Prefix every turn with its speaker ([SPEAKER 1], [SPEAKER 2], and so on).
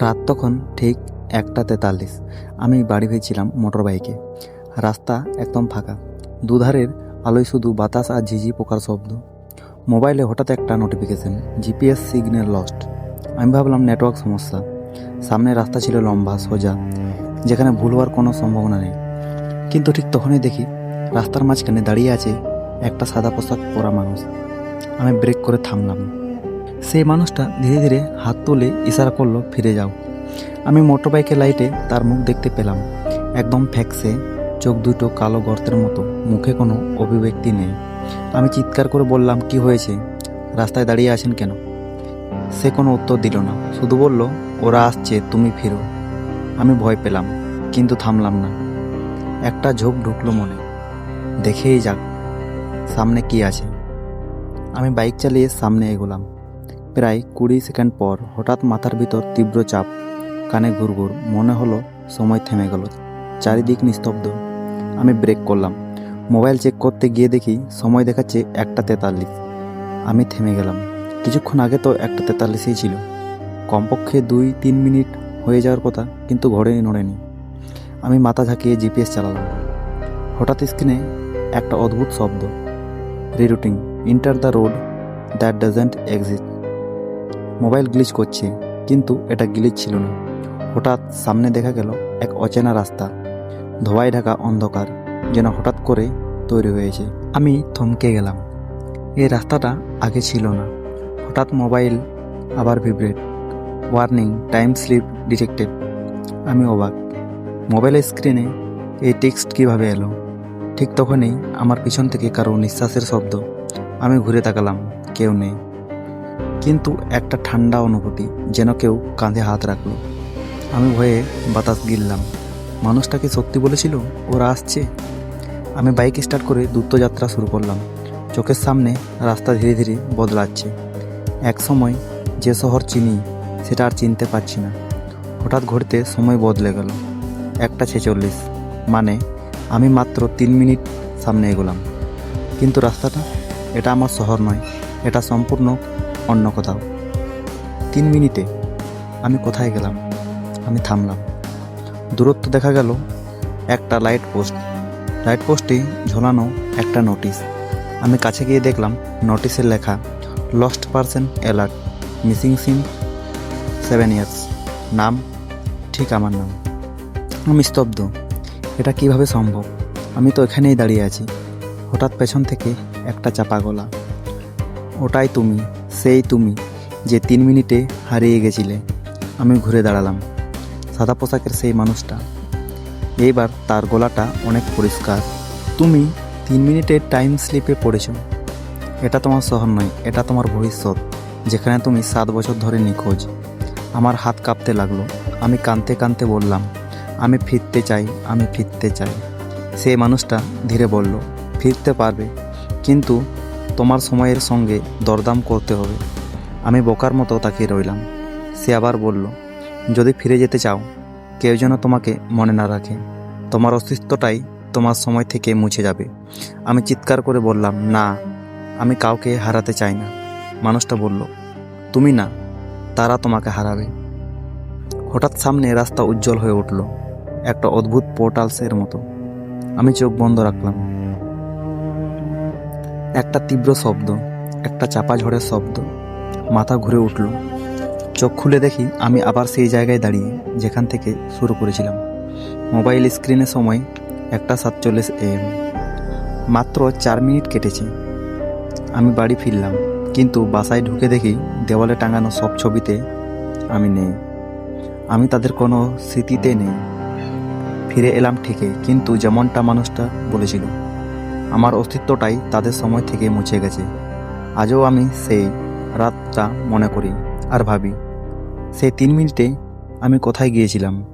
[SPEAKER 1] রাত তখন ঠিক একটা তেতাল্লিশ। আমি বাড়ি ফিরছিলাম মোটর বাইকে রাস্তা একদম ফাঁকা। দুধারের আলোয় শুধু বাতাস আর ঝিঝি পোকার শব্দ। মোবাইলে হঠাৎ একটা নোটিফিকেশন জিপিএস সিগন্যাল লস্ট আমি ভাবলাম নেটওয়ার্ক সমস্যা। সামনে রাস্তা ছিল লম্বা, সোজা, যেখানে ভুল হওয়ার কোনো সম্ভাবনা নেই। কিন্তু ঠিক তখনই দেখি রাস্তার মাঝখানে দাঁড়িয়ে আছে একটা সাদা পোশাক পরা মানুষ। আমি ব্রেক করে থামলাম। সেই মানুষটা ধীরে ধীরে হাত তুলে ইশারা করল, ফিরে যাও। আমি মোটর বাইকের লাইটে তার মুখ দেখতে পেলাম। একদম ফ্যাক্সে, চোখ দুটো কালো গর্তের মতো, মুখে কোনো অভিব্যক্তি নেই। আমি চিৎকার করে বললাম, কি হয়েছে? রাস্তায় দাঁড়িয়ে আছেন কেন? সে কোনো উত্তর দিল না, শুধু বলল, ওরা আসছে, তুমি ফিরো। আমি ভয় পেলাম, কিন্তু থামলাম না। একটা ঝোঁক ঢুকলো মনে। দেখেই যাক, সামনে কি আছে? আমি বাইক চালিয়ে সামনে এগোলাম। প্রায় কুড়ি সেকেন্ড পর হঠাৎ মাথার ভিতর তীব্র চাপ, কানে ঘুরঘুর, মনে হলো সময় থেমে গেল। চারিদিক নিস্তব্ধ। আমি ব্রেক করলাম। মোবাইল চেক করতে গিয়ে দেখি সময় দেখাচ্ছে একটা তেতাল্লিশ। আমি থেমে গেলাম। কিছুক্ষণ আগে তো একটা তেতাল্লিশই ছিল। কমপক্ষে দুই তিন মিনিট হয়ে যাওয়ার কথা, কিন্তু ঘরে নড়েনি। আমি মাথা ঝাঁকিয়ে জিপিএস চালালাম। হঠাৎ স্ক্রিনে একটা অদ্ভুত শব্দ। Rerouting enter the road that doesn't exist mobile glitch করছে, কিন্তু এটা গ্লিচ ছিল না। হঠাৎ সামনে দেখা গেল এক অচেনা রাস্তা, ধোয়ায় ঢাকা অন্ধকার, যেন হঠাৎ করে তৈরি হয়েছে। আমি থমকে গেলাম। এই রাস্তাটা আগে ছিল না। হঠাৎ মোবাইল আবার vibrate. Warning, time slip detected. আমি অবাক। মোবাইলের স্ক্রিনে এই টেক্সট কীভাবে এলো? ঠিক তখনই আমার পিছন থেকে কারও নিঃশ্বাসের শব্দ। আমি ঘুরে তাকালাম, কেউ নেই। কিন্তু একটা ঠান্ডা অনুভূতি, যেন কেউ কাঁধে হাত রাখল। আমি ভয়ে বাতাস গিললাম। মানুষটা কি সত্যি বলেছিল, ওরা আসছে? আমি বাইক স্টার্ট করে দ্রুতযাত্রা শুরু করলাম। চোখের সামনে রাস্তা ধীরে ধীরে বদলাচ্ছে। এক সময় যে শহর চিনি, সেটা আর চিনতে পারছি না। হঠাৎ ঘুরতে সময় বদলে গেল। একটা ছেচল্লিশ মানে আমি মাত্র তিন মিনিট সামনে এগোলাম। কিন্তু রাস্তাটা, এটা আমার শহর নয়, এটা সম্পূর্ণ অন্য কোথাও। তিন মিনিটে আমি কোথায় গেলাম? আমি থামলাম। দূরত্ব দেখা গেল একটা লাইট পোস্ট। লাইট পোস্টে ঝোলানো একটা নোটিশ। আমি কাছে গিয়ে দেখলাম নোটিশের লেখা lost person alert missing seen seven years নাম, ঠিক আমার নাম। আমি স্তব্ধ, এটা কীভাবে সম্ভব? আমি তো এখানেই দাঁড়িয়ে আছি। হঠাৎ পেছন থেকে একটা চাপা গলা, ওটাই তুমি সেই তুমি যে তিন মিনিটে হারিয়ে গেছিলে। আমি ঘুরে দাঁড়ালাম, সাদা পোশাকের সেই মানুষটা। এইবার তার গলাটা অনেক পরিষ্কার। তুমি তিন মিনিটের টাইম স্লিপে পড়েছ। এটা তোমার শহর নয়, এটা তোমার ভবিষ্যৎ, যেখানে তুমি সাত বছর ধরে নিখোঁজ। আমার হাত কাঁপতে লাগল। আমি কাঁদতে কাঁদতে বললাম, আমি ফিরতে চাই, আমি ফিরতে চাই। সেই মানুষটা ধীরে বলল, ফিরতে পারবে। কিন্তু তোমার সময়ের সঙ্গে দরদাম করতে হবে। আমি বোকার মতো তাকিয়ে রইলাম। সে আবার বলল, যদি ফিরে যেতে চাও, কেউ যেন তোমাকে মনে না রাখে। তোমার অস্তিত্বটাই তোমার সময় থেকে মুছে যাবে। আমি চিৎকার করে বললাম, না, আমি কাউকে হারাতে চাই না। মানুষটা বলল, তুমি না, তারা তোমাকে হারাবে। হঠাৎ সামনে রাস্তা উজ্জ্বল হয়ে উঠল, একটা অদ্ভুত পোর্টালসের মতো। আমি চোখ বন্ধ রাখলাম। একটা তীব্র শব্দ, একটা চাপা ঝড়ের শব্দ। মাথা ঘুরে উঠল। চোখ খুলে দেখি আমি আবার সেই জায়গায় দাঁড়িয়ে, যেখান থেকে শুরু করেছিলাম। মোবাইল স্ক্রিনের সময় একটা সাতচল্লিশ এম। মাত্র চার মিনিট কেটেছে। আমি বাড়ি ফিরলাম, কিন্তু বাসায় ঢুকে দেখি দেওয়ালে টাঙানো সব ছবিতে আমি নেই। আমি তাদের কোনো স্মৃতিতে নেই। ফিরে এলাম ঠিকই, কিন্তু যেমনটা মানুষটা বলেছিল। আমার অস্তিত্বটাই তাদের সময় থেকে মুছে গেছে। আজও আমি সেই রাতটা মনে করি আর ভাবি, সেই তিন মিনিটে আমি কোথায় গিয়েছিলাম?